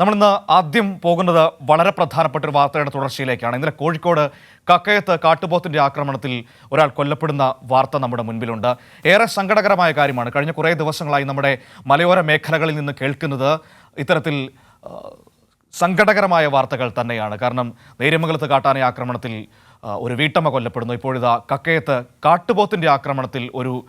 നമ്മളിന്ന് ആദ്യം പോകുന്നത് വളരെ പ്രധാനപ്പെട്ട ഒരു വാർത്തയുടെ തുടർച്ചയിലേക്കാണ്. ഇന്നലെ കോഴിക്കോട് കക്കയത്ത് കാട്ടുപോത്തിന്റെ ആക്രമണത്തിൽ ഒരാൾ കൊല്ലപ്പെടുന്ന വാർത്ത നമ്മുടെ മുൻപിലുണ്ട്. ഏറെ സങ്കടകരമായ കാര്യമാണ്. കഴിഞ്ഞ കുറേ ദിവസങ്ങളായി നമ്മുടെ മലയോര മേഖലകളിൽ നിന്ന് കേൾക്കുന്നത് ഇത്തരത്തിൽ സങ്കടകരമായ വാർത്തകൾ തന്നെയാണ്. കാരണം നേര്യമംഗലത്ത് കാട്ടാന ആക്രമണത്തിൽ ഒരു വീട്ടമ്മ കൊല്ലപ്പെടുന്നു. ഇപ്പോഴിതാ കക്കയത്ത് കാട്ടുപോത്തിന്റെ ആക്രമണത്തിൽ ഒരു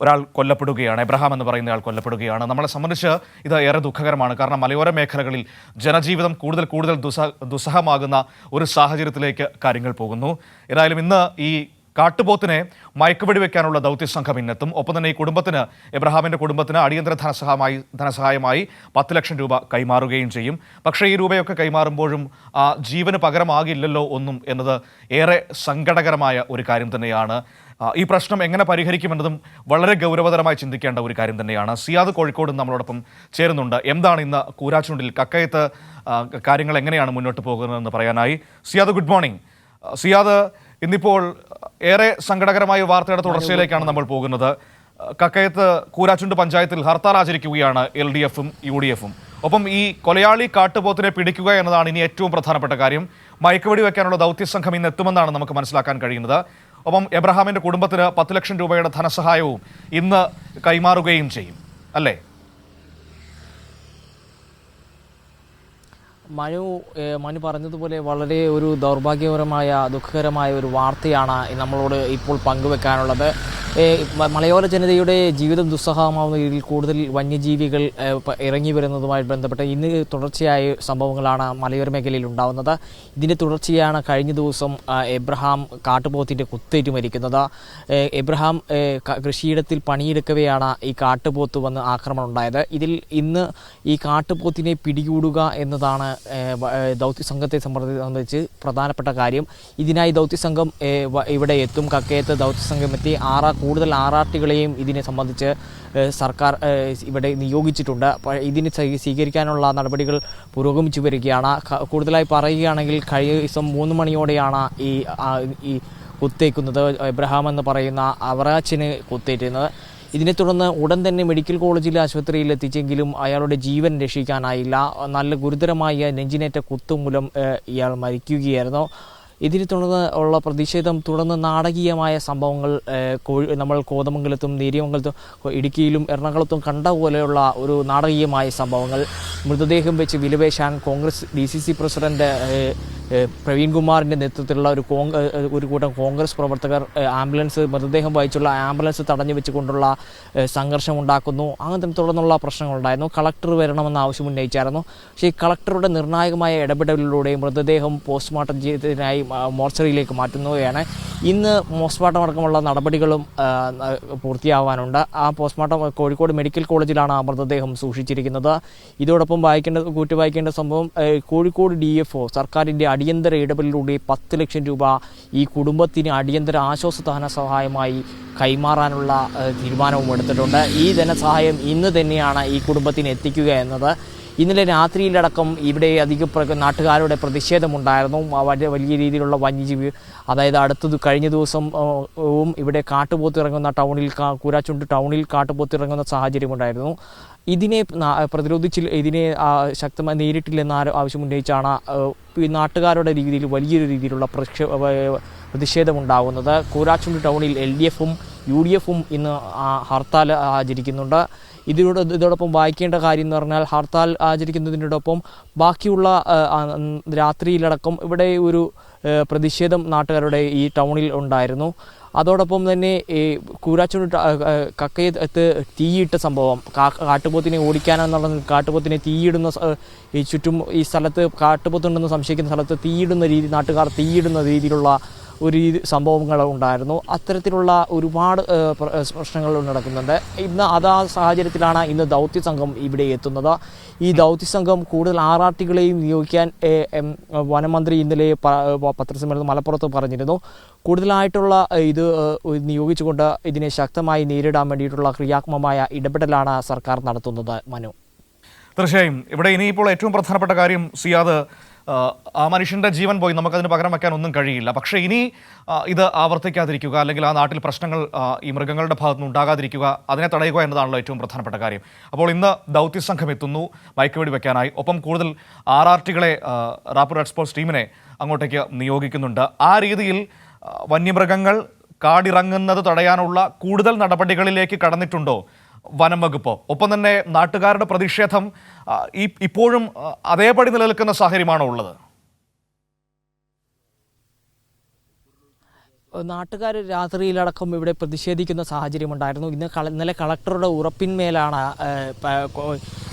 ഒരാൾ കൊല്ലപ്പെടുകയാണ് എബ്രഹാം എന്ന് പറയുന്ന ആൾ കൊല്ലപ്പെടുകയാണ്. നമ്മളെ സംബന്ധിച്ച് ഇത് ഏറെ ദുഃഖകരമാണ്. കാരണം മലയോര മേഖലകളിൽ ജനജീവിതം കൂടുതൽ കൂടുതൽ ദുസ ദുസ്സഹമാകുന്ന ഒരു സാഹചര്യത്തിലേക്ക് കാര്യങ്ങൾ പോകുന്നു. ഏതായാലും ഇന്ന് ഈ കാട്ടുപോത്തിനെ മയക്കുവെടി വെക്കാനുള്ള ദൗത്യസംഘം ഇന്നെത്തും. ഒപ്പം തന്നെ ഈ കുടുംബത്തിന് എബ്രഹാമിന്റെ കുടുംബത്തിന് അടിയന്തര ധനസഹായമായി ധനസഹായമായി പത്ത് ലക്ഷം രൂപ കൈമാറുകയും ചെയ്യും. പക്ഷേ ഈ രൂപയൊക്കെ കൈമാറുമ്പോഴും ആ ജീവന് പകരമാകില്ലല്ലോ ഒന്നും എന്നത് ഏറെ സങ്കടകരമായ ഒരു കാര്യം തന്നെയാണ്. ഈ പ്രശ്നം എങ്ങനെ പരിഹരിക്കുമെന്നതും വളരെ ഗൗരവതരമായി ചിന്തിക്കേണ്ട ഒരു കാര്യം തന്നെയാണ്. സിയാദ് കോഴിക്കോട് നമ്മളോടൊപ്പം ചേരുന്നുണ്ട്. എന്താണ് ഇന്ന് കൂരാച്ചുണ്ടിൽ കക്കയത്ത് കാര്യങ്ങൾ എങ്ങനെയാണ് മുന്നോട്ട് പോകുന്നതെന്ന് പറയാനായി? Siyad good morning. സിയാദ് ഇന്നിപ്പോൾ ഏറെ സങ്കടകരമായ വാർത്തയുടെ തുടർച്ചയിലേക്കാണ് നമ്മൾ പോകുന്നത്. കക്കയത്ത് കൂരാച്ചുണ്ട് പഞ്ചായത്തിൽ ഹർത്താൽ ആചരിക്കുകയാണ് എൽ ഡി എഫും യു ഡി എഫും. ഒപ്പം ഈ കൊലയാളി കാട്ടുപോത്തിനെ പിടിക്കുക എന്നതാണ് ഇനി ഏറ്റവും പ്രധാനപ്പെട്ട കാര്യം. മയക്കുവെടി വയ്ക്കാനുള്ള ദൗത്യസംഘം ഇന്ന് എത്തുമെന്നാണ് നമുക്ക് മനസ്സിലാക്കാൻ കഴിയുന്നത്. ഒപ്പം എബ്രഹാമിന്റെ കുടുംബത്തിന് പത്ത് ലക്ഷം രൂപയുടെ ധനസഹായവും ഇന്ന് കൈമാറുകയും ചെയ്യും. അല്ലേ? മനു മനു പറഞ്ഞതുപോലെ വളരെ ഒരു ദൗർഭാഗ്യപരമായ ദുഃഖകരമായ ഒരു വാർത്തയാണ് നമ്മളോട് ഇപ്പോൾ പങ്കുവെക്കാനുള്ളത്. മലയോര ജനതയുടെ ജീവിതം ദുസ്സഹമാവുന്ന രീതിയിൽ കൂടുതൽ വന്യജീവികൾ ഇറങ്ങി വരുന്നതുമായി ബന്ധപ്പെട്ട് ഇന്ന് തുടർച്ചയായ സംഭവങ്ങളാണ് മലയോര മേഖലയിൽ ഉണ്ടാവുന്നത്. ഇതിന്റെ തുടർച്ചയാണ് കഴിഞ്ഞ ദിവസം എബ്രഹാം കാട്ടുപോത്തിന്റെ കുത്തേറ്റ് മരിക്കുന്നത്. എബ്രഹാം കൃഷിയിടത്തിൽ പണിയെടുക്കവെയാണ് ഈ കാട്ടുപോത്ത് വന്ന് ആക്രമണം ഉണ്ടായത്. ഇതിൽ ഇന്ന് ഈ കാട്ടുപോത്തിനെ പിടികൂടുക എന്നതാണ് ദൗത്യ സംഘത്തെ സംബന്ധിച്ച് പ്രധാനപ്പെട്ട കാര്യം. ഇതിനായി ദൗത്യസംഘം സംഘം ഇവിടെ എത്തും. കക്കയത്ത് ദൗത്യസംഘം എത്തി. ആറാ കൂടുതൽ ആറാട്ടികളെയും ഇതിനെ സംബന്ധിച്ച് സർക്കാർ ഇവിടെ നിയോഗിച്ചിട്ടുണ്ട്. ഇതിന് സ്വീകരിക്കാനുള്ള നടപടികൾ പുരോഗമിച്ചു വരികയാണ്. കൂടുതലായി പറയുകയാണെങ്കിൽ കഴിഞ്ഞ ദിവസം മൂന്ന് മണിയോടെയാണ് ഈ ഈ കുത്തേക്കുന്നത്. എബ്രഹാം എന്ന് പറയുന്ന അവറാച്ചിന് കുത്തേറ്റുന്നത് ഇതിനെ തുടർന്ന് ഉടൻ തന്നെ മെഡിക്കൽ കോളേജിലെ ആശുപത്രിയിൽ എത്തിച്ചെങ്കിലും അയാളുടെ ജീവൻ രക്ഷിക്കാനായില്ല. നല്ല ഗുരുതരമായ നെഞ്ചിനേറ്റ കുത്തുമൂലം ഇയാൾ മരിക്കുകയായിരുന്നു. ഇതിനെ തുടർന്ന് ഉള്ള പ്രതിഷേധം തുടർന്ന് നാടകീയമായ സംഭവങ്ങൾ നമ്മൾ കോതമംഗലത്തും നേരിയമംഗലത്തും ഇടുക്കിയിലും എറണാകുളത്തും കണ്ട പോലെയുള്ള ഒരു നാടകീയമായ സംഭവങ്ങൾ. മൃതദേഹം വെച്ച് വിലപേശാൻ കോൺഗ്രസ് ഡി പ്രസിഡന്റ് ഏഹ്, ഏഹ്, പ്രവീൺ കുമാറിന്റെ നേതൃത്വത്തിലുള്ള ഒരു കോങ് ഒരു കൂട്ടം കോൺഗ്രസ് പ്രവർത്തകർ ആംബുലൻസ് മൃതദേഹം വഹിച്ചുള്ള ആംബുലൻസ് തടഞ്ഞു വെച്ചുകൊണ്ടുള്ള സംഘർഷം ഉണ്ടാക്കുന്നു. അങ്ങനെ തുടർന്നുള്ള പ്രശ്നങ്ങളുണ്ടായിരുന്നു. കളക്ടർ വരണമെന്ന് ആവശ്യം ഉന്നയിച്ചായിരുന്നു. പക്ഷേ ഈ കളക്ടറുടെ നിർണായകമായ ഇടപെടലിലൂടെ മൃതദേഹം പോസ്റ്റ്മോർട്ടം ചെയ്തതിനായി മോർച്ചറിയിലേക്ക് മാറ്റുന്നവയാണ് ഇന്ന് പോസ്റ്റ്മോർട്ടം അടക്കമുള്ള നടപടികളും പൂർത്തിയാവാനുണ്ട്. ആ പോസ്റ്റ്മോർട്ടം കോഴിക്കോട് മെഡിക്കൽ കോളേജിലാണ് ആ മൃതദേഹം സൂക്ഷിച്ചിരിക്കുന്നത്. ഇതോടൊപ്പം വായിക്കേണ്ട കൂട്ടി വായിക്കേണ്ട സംഭവം കോഴിക്കോട് ഡി എഫ് ഒ സർക്കാരിന്റെ അടിയന്തര ഇടപെടലിലൂടെ പത്ത് ലക്ഷം രൂപ ഈ കുടുംബത്തിന് അടിയന്തര ആശ്വാസ ധനസഹായമായി കൈമാറാനുള്ള തീരുമാനവും എടുത്തിട്ടുണ്ട്. ഈ ധനസഹായം ഇന്ന് തന്നെയാണ് ഈ കുടുംബത്തിന് എത്തിക്കുക എന്നത്. ഇന്നലെ രാത്രിയിലടക്കം ഇവിടെ അധിക നാട്ടുകാരുടെ പ്രതിഷേധമുണ്ടായിരുന്നു. വളരെ വലിയ രീതിയിലുള്ള വന്യജീവി അതായത് അടുത്തത് കഴിഞ്ഞ ദിവസം ഇവിടെ കാട്ടുപോത്ത് ഇറങ്ങുന്ന ടൗണിൽ കൂരാച്ചുണ്ട് ടൗണിൽ കാട്ടുപോത്ത് ഇറങ്ങുന്ന സാഹചര്യമുണ്ടായിരുന്നു. ഇതിനെ പ്രതിരോധിച്ച് ഇതിനെ ശക്തമായി നേരിട്ടില്ലെന്ന ആവശ്യമുന്നയിച്ചാണ് നാട്ടുകാരുടെ രീതിയിൽ വലിയൊരു രീതിയിലുള്ള പ്രക്ഷ പ്രതിഷേധമുണ്ടാകുന്നത് കൂരാച്ചുണ്ട് ടൗണിൽ എൽ ഡി എഫും യു ഡി എഫും ഇന്ന് ഹർത്താൽ ആചരിക്കുന്നുണ്ട്. ഇതിനോട് ഇതോടൊപ്പം വായിക്കേണ്ട കാര്യം എന്ന് പറഞ്ഞാൽ ഹർത്താൽ ആചരിക്കുന്നതിനോടൊപ്പം ബാക്കിയുള്ള രാത്രിയിലടക്കം ഇവിടെ ഒരു പ്രതിഷേധം നാട്ടുകാരുടെ ഈ ടൗണിൽ ഉണ്ടായിരുന്നു. അതോടൊപ്പം തന്നെ ഈ കൂരാച്ചുണ്ട് കക്കയത്ത് തീയിട്ട സംഭവം. കാട്ടുപോത്തിനെ ഓടിക്കാനെന്നുള്ള കാട്ടുപോത്തിനെ തീയിടുന്ന ഈ ചുറ്റും ഈ സ്ഥലത്ത് കാട്ടുപോത്തുണ്ടെന്ന് സംശയിക്കുന്ന സ്ഥലത്ത് തീയിടുന്ന രീതി നാട്ടുകാർ തീയിടുന്ന രീതിയിലുള്ള ഒരു രീതി സംഭവങ്ങൾ ഉണ്ടായിരുന്നു. അത്തരത്തിലുള്ള ഒരുപാട് പ്രശ്നങ്ങൾ നടക്കുന്നുണ്ട്. ഇന്ന് അതാ സാഹചര്യത്തിലാണ് ഇന്ന് ദൗത്യ സംഘം ഇവിടെ എത്തുന്നത്. ഈ ദൗത്യ സംഘം കൂടുതൽ ആറാട്ടികളെയും നിയോഗിക്കാൻ വനമന്ത്രി ഇന്നലെ പത്രസമ്മേളനം മലപ്പുറത്ത് പറഞ്ഞിരുന്നു. കൂടുതലായിട്ടുള്ള ഇത് നിയോഗിച്ചുകൊണ്ട് ഇതിനെ ശക്തമായി നേരിടാൻ വേണ്ടിയിട്ടുള്ള ക്രിയാത്മകമായ ഇടപെടലാണ് സർക്കാർ നടത്തുന്നത്. മനു. തീർച്ചയായും. ഇവിടെ ഇനിയിപ്പോൾ ഏറ്റവും പ്രധാനപ്പെട്ട കാര്യം സിയാദ് ആ, മനുഷ്യന്റെ ജീവൻ പോയി നമുക്കതിന് പകരം വയ്ക്കാൻ ഒന്നും കഴിയില്ല. പക്ഷേ ഇനി ഇത് ആവർത്തിക്കാതിരിക്കുക അല്ലെങ്കിൽ ആ നാട്ടിൽ പ്രശ്നങ്ങൾ ഈ മൃഗങ്ങളുടെ ഭാഗത്തു നിന്ന് ഉണ്ടാകാതിരിക്കുക അതിനെ തടയുക എന്നതാണല്ലോ ഏറ്റവും പ്രധാനപ്പെട്ട കാര്യം. അപ്പോൾ ഇന്ന് ദൗത്യ സംഘം എത്തുന്നു മയക്കുവെടി വയ്ക്കാനായി ഒപ്പം കൂടുതൽ ആർ ആർ ടികളെ റാപ്പിഡ് റെസ്പോൺസ് ടീമിനെ അങ്ങോട്ടേക്ക് നിയോഗിക്കുന്നുണ്ട്. ആ രീതിയിൽ വന്യമൃഗങ്ങൾ കാടിറങ്ങുന്നത് തടയാനുള്ള കൂടുതൽ നടപടികളിലേക്ക് കടന്നിട്ടുണ്ടോ? വനം വകുപ്പ്. ഒപ്പം തന്നെ നാട്ടുകാരുടെ പ്രതിഷേധം ഈ ഇപ്പോഴും അതേപടി നിലനിൽക്കുന്ന സാഹചര്യമാണോ ഉള്ളത്? നാട്ടുകാർ രാത്രിയിലടക്കം ഇവിടെ പ്രതിഷേധിക്കുന്ന സാഹചര്യമുണ്ടായിരുന്നു. ഇന്ന് ഇന്നലെ കളക്ടറുടെ ഉറപ്പിന്മേലാണ്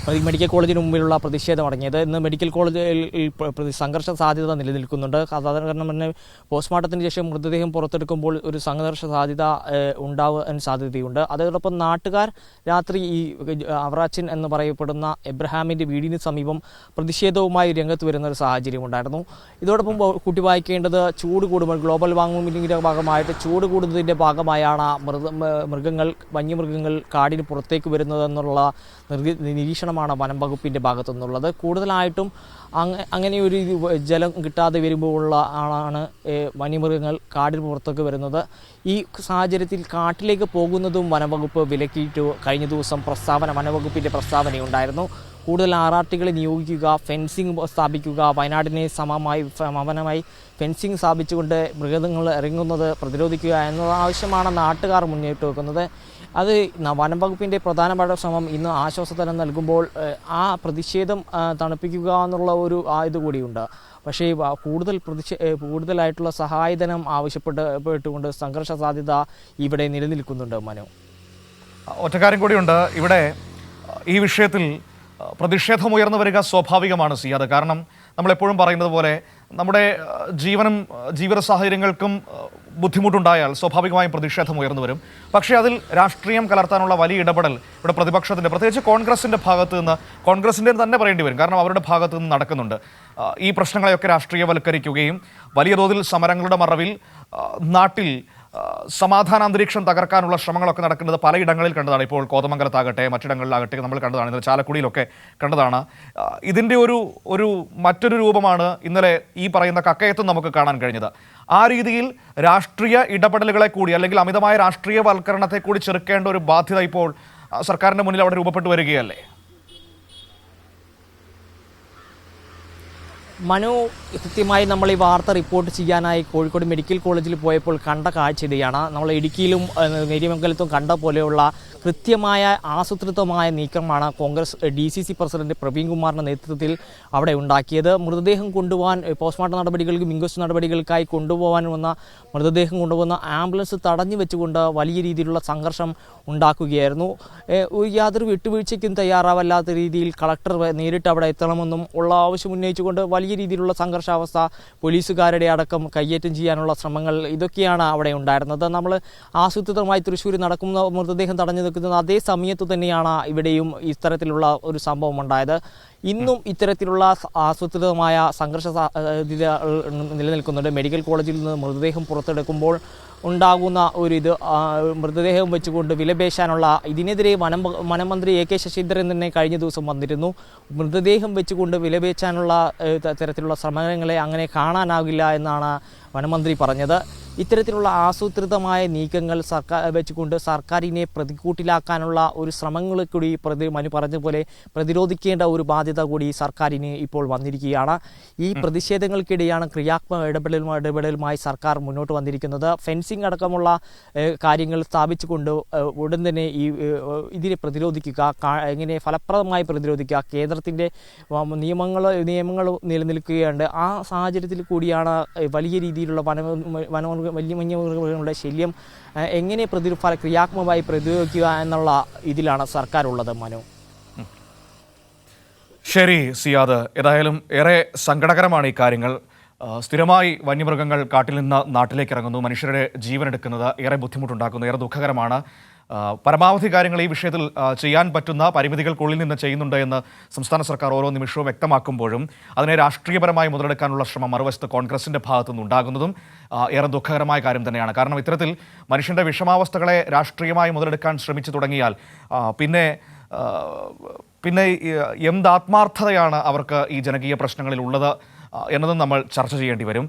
മെഡിക്കൽ കോളേജിന് മുമ്പിലുള്ള പ്രതിഷേധം അടങ്ങിയത്. ഇന്ന് മെഡിക്കൽ കോളേജിൽ സംഘർഷ സാധ്യത നിലനിൽക്കുന്നുണ്ട്. സാധാരണ തന്നെ പോസ്റ്റ്മോർട്ടത്തിന് ശേഷം മൃതദേഹം പുറത്തെടുക്കുമ്പോൾ ഒരു സംഘർഷ സാധ്യത ഉണ്ടാവാൻ സാധ്യതയുണ്ട്. അതോടൊപ്പം നാട്ടുകാർ രാത്രി ഈ അവറാച്ചൻ എന്ന് പറയപ്പെടുന്ന എബ്രഹാമിന്റെ വീടിന് സമീപം പ്രതിഷേധവുമായി രംഗത്ത് വരുന്ന ഒരു സാഹചര്യമുണ്ടായിരുന്നു ഇതോടൊപ്പം കുട്ടി വായിക്കേണ്ടത് ചൂട് കൂടുമ്പോൾ ഗ്ലോബൽ വാർമിങ്ങിന്റെ ഭാഗമായിട്ട് ചൂട് കൂടുന്നതിന്റെ ഭാഗമായാണ് മൃഗ മൃഗങ്ങൾ വന്യമൃഗങ്ങൾ കാടിന് പുറത്തേക്ക് വരുന്നതെന്നുള്ള നിർഗ- നിരീക്ഷണമാണ് വനം വകുപ്പിന്റെ ഭാഗത്തു നിന്നുള്ളത് കൂടുതലായിട്ടും അങ്ങ അങ്ങനെ ഒരു ജലം കിട്ടാതെ വരുമ്പോഴുള്ള ആളാണ് വന്യമൃഗങ്ങൾ കാടിന് പുറത്തേക്ക് വരുന്നത്. ഈ സാഹചര്യത്തിൽ കാട്ടിലേക്ക് പോകുന്നതും വനംവകുപ്പ് വിലക്കിയിട്ട് കഴിഞ്ഞ ദിവസം പ്രസ്താവന വനംവകുപ്പിന്റെ പ്രസ്താവനയുണ്ടായിരുന്നു കൂടുതൽ ആർ ആർ ടികളെ നിയോഗിക്കുക ഫെൻസിങ് സ്ഥാപിക്കുക വയനാടിനെ സമമായി സമാനമായി ഫെൻസിങ് സ്ഥാപിച്ചുകൊണ്ട് മൃഗങ്ങൾ ഇറങ്ങുന്നത് പ്രതിരോധിക്കുക എന്നത് ആവശ്യമാണ് നാട്ടുകാർ മുന്നോട്ട് വെക്കുന്നത്. അത് വനം വകുപ്പിന്റെ പ്രധാനപ്പെട്ട ശ്രമം ഇന്ന് ആശ്വാസതലം നൽകുമ്പോൾ ആ പ്രതിഷേധം തണുപ്പിക്കുക എന്നുള്ള ഒരു ഇത് കൂടിയുണ്ട്. പക്ഷേ കൂടുതൽ പ്രതിഷേ കൂടുതലായിട്ടുള്ള സഹായധനം ആവശ്യപ്പെട്ടുകൊണ്ട് പെട്ടുകൊണ്ട് സംഘർഷ സാധ്യത ഇവിടെ നിലനിൽക്കുന്നുണ്ട് മനു. ഒറ്റക്കാരും കൂടിയുണ്ട്. ഇവിടെ ഈ വിഷയത്തിൽ പ്രതിഷേധം ഉയർന്നു വരിക സ്വാഭാവികമാണ് സിയാദ്. കാരണം നമ്മളെപ്പോഴും പറയുന്നത് പോലെ നമ്മുടെ ജീവനും ജീവിത സാഹചര്യങ്ങൾക്കും ബുദ്ധിമുട്ടുണ്ടായാൽ സ്വാഭാവികമായും പ്രതിഷേധം ഉയർന്നു വരും. പക്ഷേ അതിൽ രാഷ്ട്രീയം കലർത്താനുള്ള വലിയ ഇടപെടൽ ഇവിടെ പ്രതിപക്ഷത്തിന്റെ പ്രത്യേകിച്ച് കോൺഗ്രസിന്റെ ഭാഗത്തു നിന്ന് കോൺഗ്രസിന്റെ തന്നെ പറയേണ്ടി വരും. കാരണം അവരുടെ ഭാഗത്തു നിന്ന് നടക്കുന്നുണ്ട്. ഈ പ്രശ്നങ്ങളെയൊക്കെ രാഷ്ട്രീയവൽക്കരിക്കുകയും വലിയ തോതിൽ സമരങ്ങളുടെ മറവിൽ നാട്ടിൽ സമാധാന അന്തരീക്ഷം തകർക്കാനുള്ള ശ്രമങ്ങളൊക്കെ നടക്കുന്നത് പലയിടങ്ങളിൽ കണ്ടതാണ്. ഇപ്പോൾ കോതമംഗലത്താകട്ടെ മറ്റിടങ്ങളിലാകട്ടെ നമ്മൾ കണ്ടതാണ്. ഇന്നലെ ചാലക്കുടിയിലൊക്കെ കണ്ടതാണ്. ഇതിന്റെ ഒരു ഒരു മറ്റൊരു രൂപമാണ് ഇന്നലെ ഈ പറയുന്ന കക്കയത്തും നമുക്ക് കാണാൻ കഴിഞ്ഞത്. ആ രീതിയിൽ രാഷ്ട്രീയ ഇടപെടലുകളെ കൂടി അല്ലെങ്കിൽ അമിതമായ രാഷ്ട്രീയവൽക്കരണത്തെ കൂടി ചെറുക്കേണ്ട ഒരു ബാധ്യത ഇപ്പോൾ സർക്കാരിന്റെ മുന്നിൽ അവിടെ രൂപപ്പെട്ടു വരികയല്ലേ? മനു കൃത്യമായി നമ്മൾ ഈ വാർത്ത റിപ്പോർട്ട് ചെയ്യാനായി കോഴിക്കോട് മെഡിക്കൽ കോളേജിൽ പോയപ്പോൾ കണ്ട കാഴ്ച ഇതാണ് നമ്മൾ ഇടുക്കിയിലും നേര്യമംഗലത്തും കണ്ട പോലെയുള്ള കൃത്യമായ ആസൂത്രിതമായ നീക്കമാണ് Congress D C C president Praveen കുമാറിന്റെ നേതൃത്വത്തിൽ അവിടെ ഉണ്ടാക്കിയത്. മൃതദേഹം കൊണ്ടുപോകാൻ പോസ്റ്റ്മോർട്ടം നടപടികൾക്കും ഇൻക്വസ്റ്റ് നടപടികൾക്കായി കൊണ്ടുപോകാൻ വന്ന മൃതദേഹം കൊണ്ടുപോകുന്ന ആംബുലൻസ് തടഞ്ഞു വെച്ചുകൊണ്ട് വലിയ രീതിയിലുള്ള സംഘർഷം ഉണ്ടാക്കുകയായിരുന്നു. യാതൊരു വിട്ടുവീഴ്ചയ്ക്കും തയ്യാറാവല്ലാത്ത രീതിയിൽ കളക്ടർ നേരിട്ട് അവിടെ എത്തണമെന്നും ഉള്ള ആവശ്യം ഉന്നയിച്ചുകൊണ്ട് വലിയ രീതിയിലുള്ള സംഘർഷാവസ്ഥ പോലീസുകാരുടെ അടക്കം കയ്യേറ്റം ചെയ്യാനുള്ള ശ്രമങ്ങൾ ഇതൊക്കെയാണ് അവിടെ ഉണ്ടായിരുന്നത്. നമ്മൾ ആസൂത്രിതമായി തൃശ്ശൂർ നടക്കുന്ന മൃതദേഹം തടഞ്ഞു നിൽക്കുന്നത് അതേ സമയത്ത് തന്നെയാണ് ഇവിടെയും ഇത്തരത്തിലുള്ള ഒരു സംഭവം ഉണ്ടായത്. ഇന്നും ഇത്തരത്തിലുള്ള ആസൂത്രിതമായ സംഘർഷ നിലനിൽക്കുന്നുണ്ട്. മെഡിക്കൽ കോളേജിൽ നിന്ന് മൃതദേഹം പുറത്തെടുക്കുമ്പോൾ ഉണ്ടാകുന്ന ഒരു ഇത് മൃതദേഹം വെച്ചുകൊണ്ട് വിലപേശാനുള്ള ഇതിനെതിരെ വനം വനമന്ത്രി എ കെ ശശീന്ദ്രൻ തന്നെ കഴിഞ്ഞ ദിവസം വന്നിരുന്നു. മൃതദേഹം വെച്ചുകൊണ്ട് വിലപേശാനുള്ള തരത്തിലുള്ള ശ്രമങ്ങളെ അങ്ങനെ കാണാനാകില്ല എന്നാണ് വനമന്ത്രി പറഞ്ഞത്. ഇത്തരത്തിലുള്ള ആസൂത്രിതമായ നീക്കങ്ങൾ സർക്കാർ വെച്ചുകൊണ്ട് സർക്കാരിനെ പ്രതിക്കൂട്ടിലാക്കാനുള്ള ഒരു ശ്രമങ്ങൾ കൂടി പ്രതി മനു പറഞ്ഞ പോലെ പ്രതിരോധിക്കേണ്ട ഒരു ബാധ്യത കൂടി സർക്കാരിന് ഇപ്പോൾ വന്നിരിക്കുകയാണ്. ഈ പ്രതിഷേധങ്ങൾക്കിടെയാണ് ക്രിയാത്മക ഇടപെടലും ഇടപെടലുമായി സർക്കാർ മുന്നോട്ട് വന്നിരിക്കുന്നത്. ഫെൻസിംഗ് അടക്കമുള്ള കാര്യങ്ങൾ സ്ഥാപിച്ചുകൊണ്ട് ഉടൻ തന്നെ ഈ ഇതിനെ പ്രതിരോധിക്കുക എങ്ങനെ ഫലപ്രദമായി പ്രതിരോധിക്കുക കേന്ദ്രത്തിന്റെ നിയമങ്ങൾ നിയമങ്ങൾ നിലനിൽക്കുകയുണ്ട്. ആ സാഹചര്യത്തിൽ കൂടിയാണ് വലിയ വലിയ രീതിയിലുള്ള വന വനമൃഗ വലിയ വന്യമൃഗങ്ങളുടെ ശല്യം എങ്ങനെ പ്രതി ഫല ക്രിയാത്മകമായി പ്രതിരോധിക്കുക എന്നുള്ള ഇതിലാണ് സർക്കാർ ഉള്ളത് മനു. ശരി സിയാദ്. ഏതായാലും ഏറെ സങ്കടകരമാണ് ഈ കാര്യങ്ങൾ. സ്ഥിരമായി വന്യമൃഗങ്ങൾ കാട്ടിൽ നിന്ന് നാട്ടിലേക്ക് ഇറങ്ങുന്നു. മനുഷ്യരുടെ ജീവൻ എടുക്കുന്നത് ഏറെ ബുദ്ധിമുട്ടുണ്ടാക്കുന്നു. ഏറെ ദുഃഖകരമാണ്. പരമാവധി കാര്യങ്ങൾ ഈ വിഷയത്തിൽ ചെയ്യാൻ പറ്റുന്ന പരിമിതികൾക്കുള്ളിൽ നിന്ന് ചെയ്യുന്നുണ്ട് എന്ന് സംസ്ഥാന സർക്കാർ ഓരോ നിമിഷവും വ്യക്തമാക്കുമ്പോഴും അതിനെ രാഷ്ട്രീയപരമായി മുതലെടുക്കാനുള്ള ശ്രമം മറുവശത്ത് കോൺഗ്രസിന്റെ ഭാഗത്തു നിന്നുണ്ടാകുന്നതും ഏറെ ദുഃഖകരമായ കാര്യം തന്നെയാണ്. കാരണം ഇത്തരത്തിൽ മനുഷ്യന്റെ വിഷമാവസ്ഥകളെ രാഷ്ട്രീയമായി മുതലെടുക്കാൻ ശ്രമിച്ചു തുടങ്ങിയാൽ പിന്നെ പിന്നെ എന്താത്മാർത്ഥതയാണ് അവർക്ക് ഈ ജനകീയ പ്രശ്നങ്ങളിൽ ഉള്ളത് എന്നതും നമ്മൾ ചർച്ച ചെയ്യേണ്ടി വരും.